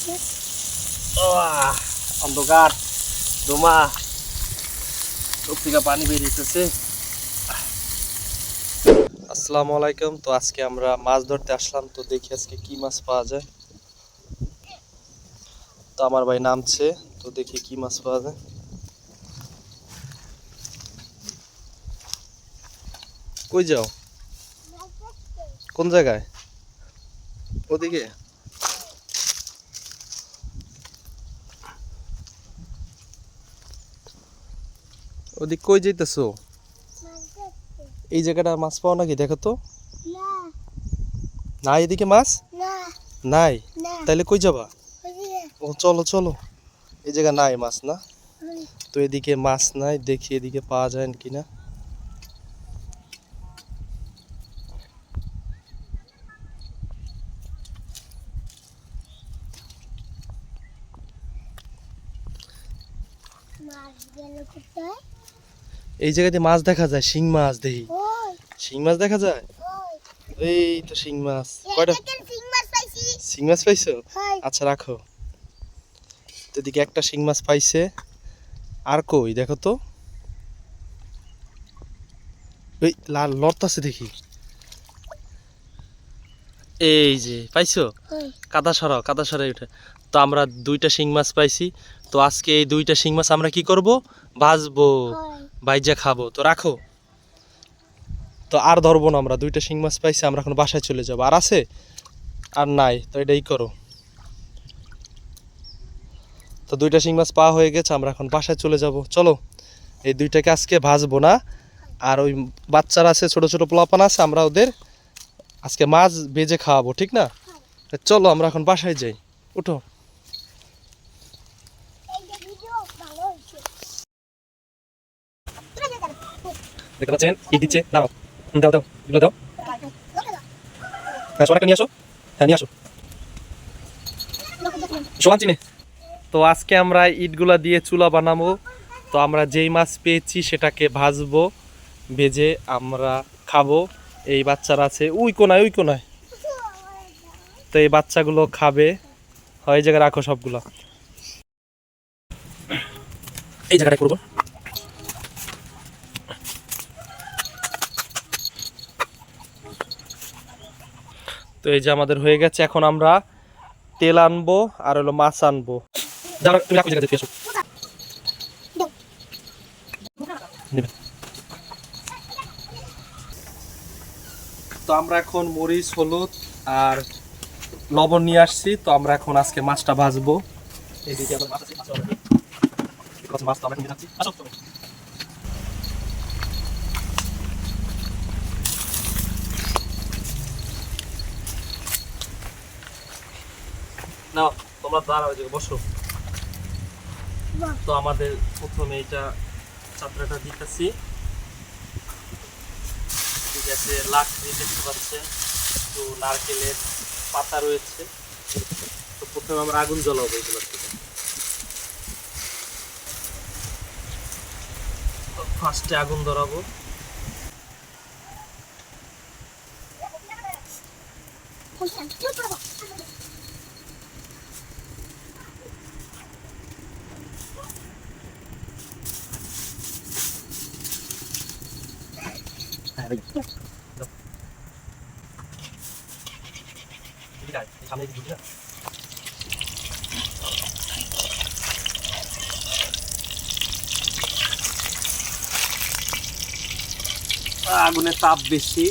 আহ, অন্ধকার দোমা চোখ থেকে পানি বেরিয়েছে আসসালামু আলাইকুম তো আজকে আমরা মাছ ধরতে আসলাম তো দেখি আজকে কি মাছ পাওয়া যায় তো আমার ভাই নামছে তো দেখি কি মাছ পাওয়া যায় কই যাও কোন জায়গায় ওদিকে ওদিক কই যাইতেছো? এই জায়গাটা মাছ পাও নাকি? দেখো তো। না। নাই এদিকে মাছ? নাই? না। তাইলে কই যাবা? ও চলো চলো। এই জায়গা নাই মাছ না? তো এদিকে মাছ নাই দেখি এদিকে পাওয়া যায় কিনা। মাছ গেল কোথায়? এই জায়গাতে মাছ দেখা যায় শিং মাছ দেখি। শিং মাছ দেখা যায়? এই তো শিং মাছ। কয়টা? একটা মাছ পাইছি। শিং মাছ পাইছো? আচ্ছা রাখো। তো এদিকে একটা শিং মাছ পাইছে। আর কই দেখো তো। ওই লাল লড়তাছে দেখি। এই যে পাইছো? কাদা সরাও কাদা সরাই উঠে। তো আমরা দুইটা শিং মাছ পাইছি। তো আজকে এই দুইটা শিং মাছ আমরা কি করব? ভাজবো। বাইজা খাব, তো রাখো। তো আর ধরবো না আমরা, দুইটা শিং মাছ পাইছি, আমরা এখন বাসায় চলে যাব। আর আছে? আর নাই, তো এটাই করো। তো দুইটা শিং মাছ পাওয়া হয়ে গেছে, আমরা এখন বাসায় চলে যাব। চলো, এই দুইটাকে আজকে ভাজবো না। আর ওই বাচ্চারা আছে, ছোট ছোট পোলাপান আছে, আমরা ওদের আজকে মাছ ভেজে খাওয়াবো, ঠিক না? চলো, আমরা এখন বাসায় যাই। উঠো এই যে ভিডিও ভালো হয়েছে দেখতে পাচ্ছেন? কি দিচ্ছে? দাও। দাও দাও এগুলো দাও। হ্যাঁ সোনাকে নিয়ে আসো। হ্যাঁ নিয়ে আসো। সোয়ান চিনে। তো আজকে আমরা ইটগুলা দিয়ে চুলা বানাবো। তো আমরা যেই মাছ পেয়েছি সেটাকে ভাজবো ভেজে আমরা খাব। এই বাচ্চারা আছে। উই কোনায় উই কোনায়? তো এই বাচ্চাগুলো খাবে। হয় এই জায়গায় রাখো সবগুলো। এই জায়গাটায় করব। তো এই যে আমাদের হয়ে গেছে এখন আমরা তেল আনব আর হলো মাছ আনব। তো আমরা এখন মরিচ হলুদ আর লবণ নিয়ে আসছি। তো আমরা এখন আজকে মাছটা ভাজবো। মাছ আছে, মাছ মাছ তো আমরা নিয়ে যাচ্ছি। নাও তোমরা দাঁড়াও যে বসো। তো আমাদের প্রথমে এটা চাপড়াটা দিতেছি। ঠিক আছে লাকড়ি দেখতে পাচ্ছেন তো নারকেলের পাতা রয়েছে। তো প্রথমে আমরা আগুন জ্বালাবো এগুলো থেকে। ফার্স্টে আগুন ধরাবো। সামনে আগুনের তাপ বেশি।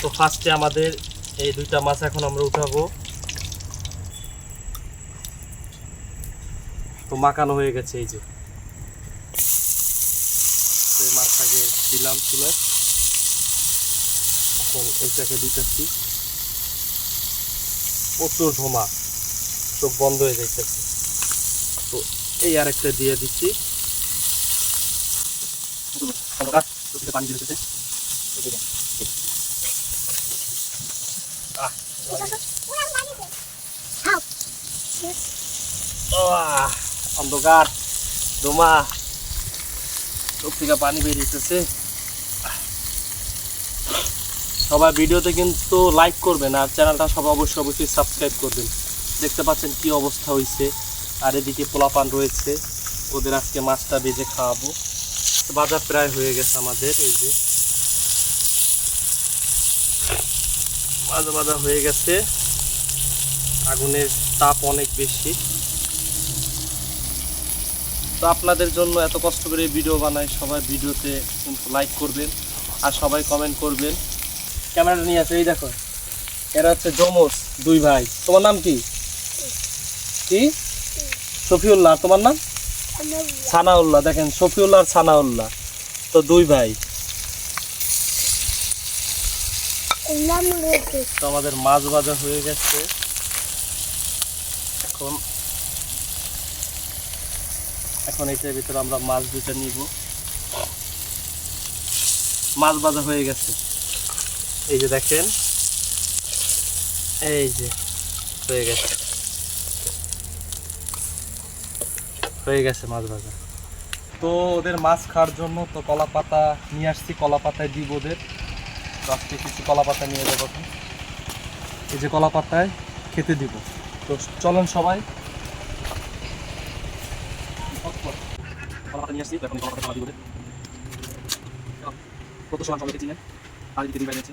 তো ফার্স্টে আমাদের এই দুইটা মাছ এখন আমরা উঠাবো। তো মাখানো হয়ে গেছে এই যে তো এই মাছটাকে দিলাম চুলায়। এখন এইটাকে দিতেছি। প্রচুর ধোমা চোখ বন্ধ হয়ে যাইতেছে। তো এই দিচ্ছি পানি দিয়ে আহ, অন্ধকার। দোমা চোখ থেকে পানি বেরিয়েছে সবাই ভিডিওতে কিন্তু লাইক করবেন আর চ্যানেলটা সবাই অবশ্যই অবশ্যই সাবস্ক্রাইব করবেন। দেখতে পাচ্ছেন কি অবস্থা হয়েছে আর এদিকে পোলাপান রয়েছে। ওদের আজকে মাছটা বেজে খাওয়াবো। বাজার প্রায় হয়ে গেছে আমাদের, এই যে। মাছ বাজা হয়ে গেছে। আগুনের তাপ অনেক বেশি। তো আপনাদের জন্য এত কষ্ট করে ভিডিও বানাই, সবাই ভিডিওতে কিন্তু লাইক করবেন। আর সবাই কমেন্ট করবেন। ক্যামেরাটা নিয়ে আসে এই দেখো। এরা হচ্ছে জমস দুই ভাই। তোমার নাম কি? কি? শফিউল্লাহ। তোমার নাম? সানাউল্লাহ। দেখেন শফিউল্লাহ আর সানাউল্লাহ তো দুই ভাই। তো আমাদের মাছ ভাজা হয়ে গেছে। এখন এখন এটার ভিতরে আমরা মাছ দুটা নিব। মাছ ভাজা হয়ে গেছে। এই যে দেখেন। এই যে, হয়ে গেছে। হয়ে গেছে মাছ ভাজা। তো ওদের মাছ খাওয়ার জন্য তো কলা পাতা নিয়ে আসছি, কলা পাতায় দিব ওদের। আজকে কিছু কলা পাতা নিয়ে যাব এই যে কলা পাতায় খেতে দিব। তো চলেন সবাই। কত সময় সবাইকে চিনেন। আর দিকে দিবে গেছে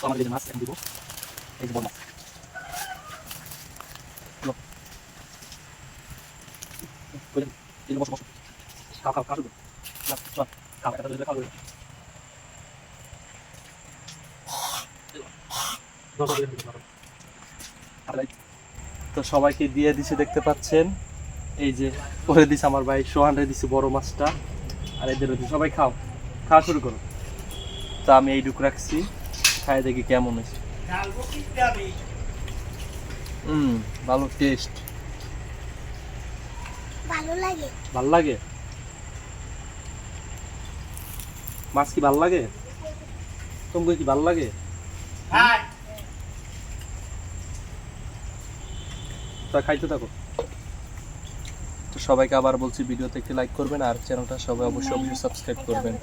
তো আমাদের এই যে মাছ এখন দিব। এই যে বড় মাছ? এই বসো বসো। খাও খাও খাও চল। খাও, একটা খাও। তো সবাইকে দিয়ে দিছে দেখতে পাচ্ছেন। এই যে করে দিছে আমার ভাই সোহানরে দিছে বড় মাছটা। আর এদের সবাই খাও। খাওয়া শুরু করো। তো আমি এইটুকু রাখছি। খাই দেখি কেমন হয়েছে। হুম ভালো টেস্ট ভালো লাগে। ভালো লাগে? মাছ কি ভালো লাগে? তোমাকে কি ভালো লাগে? তা খাইতে থাকো। তো সবাইকে আবার বলছি ভিডিওতে একটি লাইক করবেন আর চ্যানেলটা সবাই অবশ্যই অবশ্যই সাবস্ক্রাইব করবেন।